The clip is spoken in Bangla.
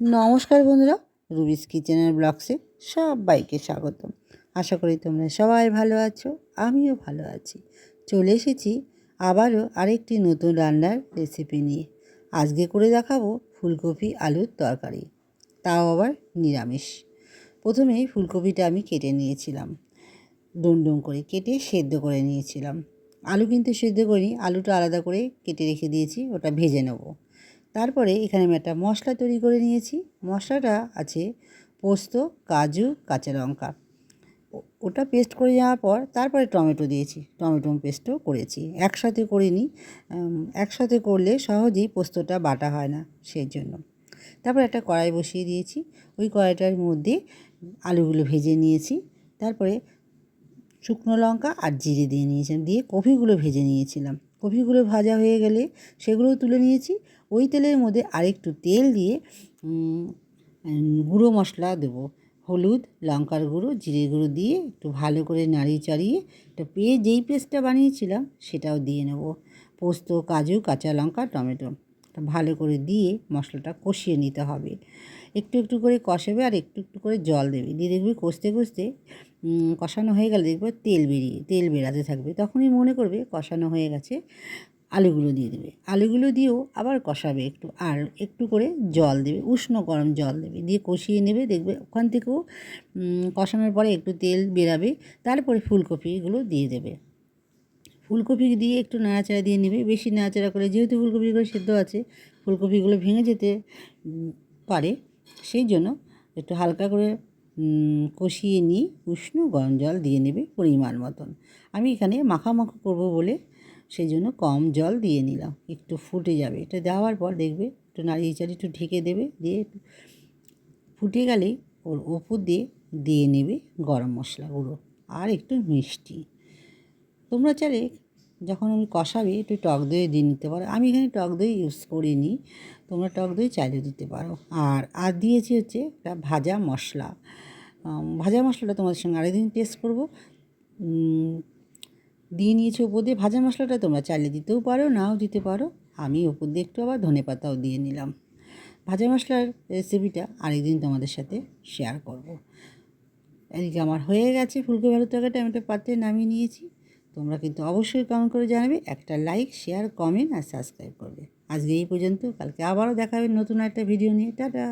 নমস্কার বন্ধুরা, রুবিস কিচেনের ব্লগসে সবাইকে স্বাগতম। আশা করি তোমরা সবাই ভালো আছো, আমিও ভালো আছি। চলে এসেছি আবারও আরেকটি নতুন রান্নার রেসিপি নিয়ে। আজকে করে দেখাবো ফুলকপি আলুর তরকারি, তাও আবার নিরামিষ। প্রথমে ফুলকপিটা আমি কেটে নিয়েছিলাম, ডুম ডুম করে কেটে সেদ্ধ করে নিয়েছিলাম। আলু কিন্তু সেদ্ধ করিনি, আলুটা আলাদা করে কেটে রেখে দিয়েছি, ওটা ভেজে নেব। তারপরে এখানে আমি একটা মশলা তৈরি করে নিয়েছি। মশলাটা আছে পোস্ত কাজু কাঁচা লঙ্কা। ওটা পেস্ট করে যাওয়ার পর তারপরে টমেটো দিয়েছি। টমেটো পেস্টও করেছি। একসাথে করিনি উম, একসাথে করলে সহজেই পোস্তটা বাটা হয় না সেই জন্য। তারপর একটা কড়াই বসিয়ে দিয়েছি। ওই কড়াইটার মধ্যে আলুগুলো ভেজে নিয়েছি। তারপরে শুকনো লঙ্কা আর জিরে দিয়ে নিয়েছিলাম। দিয়ে কফিগুলো ভেজে নিয়েছিলাম। কফিগুলো ভাজা হয়ে গেলে সেগুলোও তুলে নিয়েছি। ওই তেলের মধ্যে আরেকটু তেল দিয়ে গুঁড়ো মশলা দেবো। হলুদ, লঙ্কার গুঁড়ো, জিরে গুঁড়ো দিয়ে একটু ভালো করে নাড়িয়ে চাড়িয়ে একটা পেয়ে যেই পেস্টটা বানিয়েছিলাম সেটাও দিয়ে নেব। পোস্ত, কাজু, কাঁচা লঙ্কা, টমেটো। এটা ভালো করে দিয়ে মশলাটা কষিয়ে নিতে হবে। একটু একটু করে কষাবে আর একটু একটু করে জল দেবে। দিয়ে দেখবে কষতে কষতে কষানো হয়ে গেলে দেখবে তেল বেরিয়ে, তেল বেরাতে থাকবে। তখনই মনে করবে কষানো হয়ে গেছে, আলুগুলো দিয়ে দেবে। আলুগুলো দিয়েও আবার কষাবে একটু, আর একটু করে জল দেবে, উষ্ণ গরম জল দেবে। দিয়ে কষিয়ে নেবে, দেখবে ওখান থেকেও কষানোর পরে একটু তেল বেরাবে, তারপরে ফুলকপিগুলো দিয়ে দেবে। ফুলকপি দিয়ে একটু নাড়াচাড়া দিয়ে নেবে। বেশি নাড়াচাড়া করে যেহেতু ফুলকপিগুলো সেদ্ধ আছে, ফুলকপিগুলো ভেঙে যেতে পারে। সেই জন্য একটু হালকা করে কষিয়ে নিয়ে উষ্ণ গরম জল দিয়ে নেবে পরিমাণ মতন। আমি এখানে মাখামাখা করব বলে সেই জন্য কম জল দিয়ে নিলাম। একটু ফুটে যাবে। এটা দেওয়ার পর দেখবে একটু নাড়িয়ে চাড়িয়ে একটু ঢেকে দেবে। দিয়ে ফুটে গেলেই ওর ওপর দিয়ে দিয়ে নেবে গরম মশলা গুঁড়ো। আর একটু মিষ্টি। তোমরা চাইলে যখন আমি কষাবে, একটু টক দই দিয়ে নিতে পারো। আমি এখানে টক দই ইউজ করিনি, তোমরা টক দই চাইলে দিতে পারো। আর আর দিয়েছি হচ্ছে একটা ভাজা মশলা। ভাজা মশলাটা তোমাদের সঙ্গে আরেকদিন টেস্ট করব। দিয়ে নিয়েছি ওপর দিয়ে। ভাজা মশলাটা তোমরা চাইলে দিতেও পারো, নাও দিতে পারো। আমি ওপর দিয়ে একটু আবার ধনে পাতাও দিয়ে নিলাম। ভাজা মশলার রেসিপিটা আরেকদিন তোমাদের সাথে শেয়ার করব। এদিকে আমার হয়ে গেছে। ফুলকপি ভালো তরকারিটা আমি একটা পাত্রে নামিয়ে নিয়েছি। তোমরা কিন্তু অবশ্যই কমেন্ট করে জানাবে, একটা লাইক শেয়ার কমেন্ট আর সাবস্ক্রাইব করবে। আজকে এই পর্যন্ত, কালকে আবারও দেখাবে নতুন একটা ভিডিও নিয়ে। টাটা!